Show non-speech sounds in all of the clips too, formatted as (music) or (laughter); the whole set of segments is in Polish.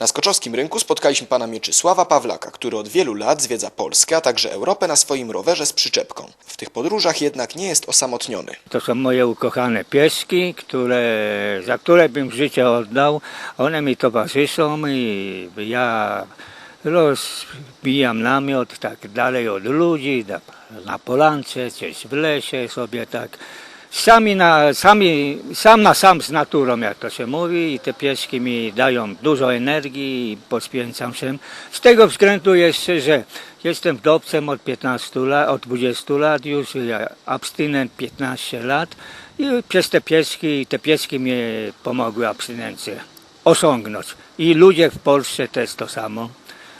Na skoczowskim rynku spotkaliśmy pana Mieczysława Pawlaka, który od wielu lat zwiedza Polskę, a także Europę na swoim rowerze z przyczepką. W tych podróżach jednak nie jest osamotniony. To są moje ukochane pieski, które, za które bym życie oddał. One mi towarzyszą i ja rozbijam namiot tak dalej od ludzi, na, polance, gdzieś w lesie sobie tak. Sami na, sami, sam na sam z naturą, jak to się mówi, i te pieski mi dają dużo energii i poświęcam się. Z tego względu jeszcze, że jestem wdowcem od 15 lat, od 20 lat już, abstynent 15 lat i przez te pieski, te pieski mi pomogły abstynencję osiągnąć. I ludzie w Polsce też to samo,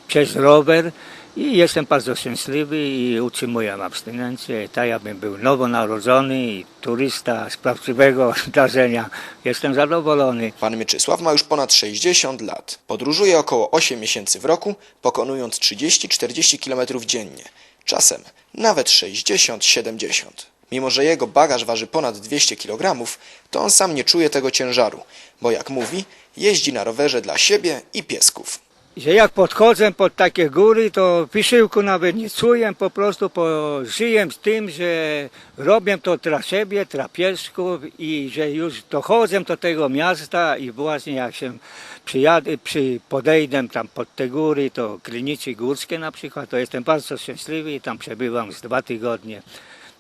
przez rower i jestem bardzo szczęśliwy i utrzymuję abstynencję. Tak jakbym był nowonarodzony i turysta z prawdziwego (laughs) zdarzenia. Jestem zadowolony. Pan Mieczysław ma już ponad 60 lat. Podróżuje około 8 miesięcy w roku, pokonując 30-40 km dziennie. Czasem nawet 60-70. Mimo, że jego bagaż waży ponad 200 kg, to on sam nie czuje tego ciężaru, bo jak mówi, jeździ na rowerze dla siebie i piesków. Że jak podchodzę pod takie góry, to wysiłku nawet nie czuję, po prostu po, żyję z tym, że robię to dla siebie, dla piesków i że już dochodzę do tego miasta i właśnie jak się przyjadę, przy, podejdę tam pod te góry, to Krynicy Górskie na przykład, to jestem bardzo szczęśliwy i tam przebywam z dwa tygodnie.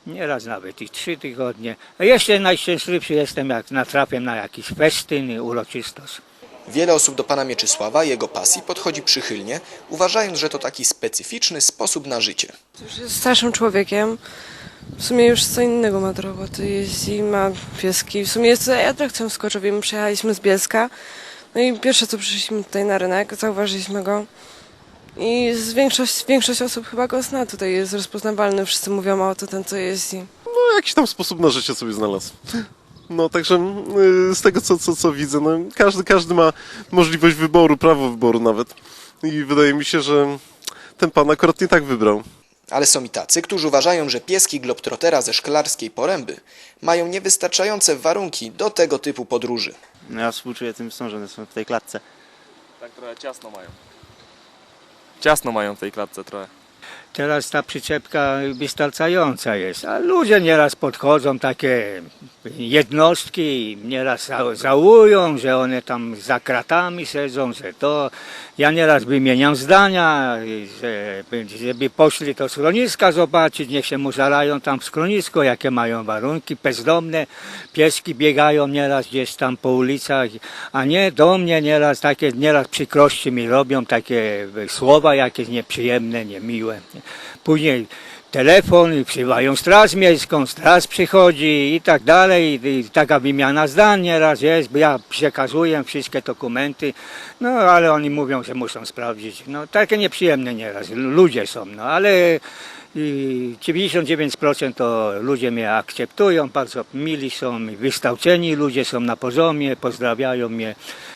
Nieraz nawet i trzy tygodnie. A jeszcze najszczęśliwszy jestem, jak natrafię na jakiś festyn i uroczystość. Wiele osób do pana Mieczysława i jego pasji podchodzi przychylnie, uważając, że to taki specyficzny sposób na życie. Już jest starszym człowiekiem. W sumie już co innego ma do roboty. Jeździ, ma pieski. W sumie jest tutaj atrakcją w Skoczowie. My przyjechaliśmy z Bielska. No i pierwsze co przyszliśmy tutaj na rynek, zauważyliśmy go. I z większość, większość osób chyba go zna. Tutaj jest rozpoznawalny. Wszyscy mówią o to ten, co jeździ. no, jakiś tam sposób na życie sobie znalazł. No także y, z tego co, co, co widzę, no, każdy, każdy ma możliwość wyboru, prawo wyboru nawet. I wydaje mi się, że ten pan akurat nie tak wybrał. Ale są i tacy, którzy uważają, że pieski globtrotera ze szklarskiej poręby mają niewystarczające warunki do tego typu podróży. No ja współczuję tym są, że one są w tej klatce. Tak trochę ciasno mają. Ciasno mają w tej klatce trochę. Teraz ta przyczepka wystarczająca jest, a ludzie nieraz podchodzą, takie jednostki, nieraz za- załują, że one tam za kratami siedzą, że to. Ja nieraz wymieniam zdania, że, żeby poszli do schroniska zobaczyć, niech się mu zalają tam w schronisko, jakie mają warunki, bezdomne pieski biegają nieraz gdzieś tam po ulicach, a nie do mnie nieraz takie, nieraz przykrości mi robią, takie słowa jakieś nieprzyjemne, niemiłe. Później telefon i wzywają straż miejską, straż przychodzi i tak dalej. I taka wymiana zdań nieraz jest, bo ja przekazuję wszystkie dokumenty, no ale oni mówią, że muszą sprawdzić. No takie nieprzyjemne nieraz, ludzie są, no ale i 99% to ludzie mnie akceptują, bardzo mili są, wystałceni ludzie są na poziomie, pozdrawiają mnie.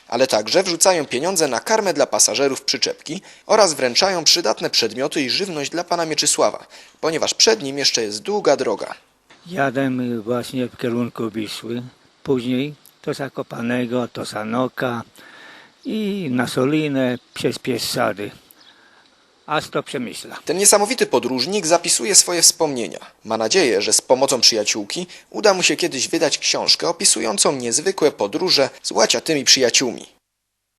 Ale także wrzucają pieniądze na karmę dla pasażerów przyczepki oraz wręczają przydatne przedmioty i żywność dla pana Mieczysława, ponieważ przed nim jeszcze jest długa droga. Jadę właśnie w kierunku Wisły, później do Zakopanego, do Sanoka i na Solinę przez Pieszczady, aż do Przemyśla. Ten niesamowity podróżnik zapisuje swoje wspomnienia. Ma nadzieję, że z pomocą przyjaciółki uda mu się kiedyś wydać książkę opisującą niezwykłe podróże z łaciatymi przyjaciółmi.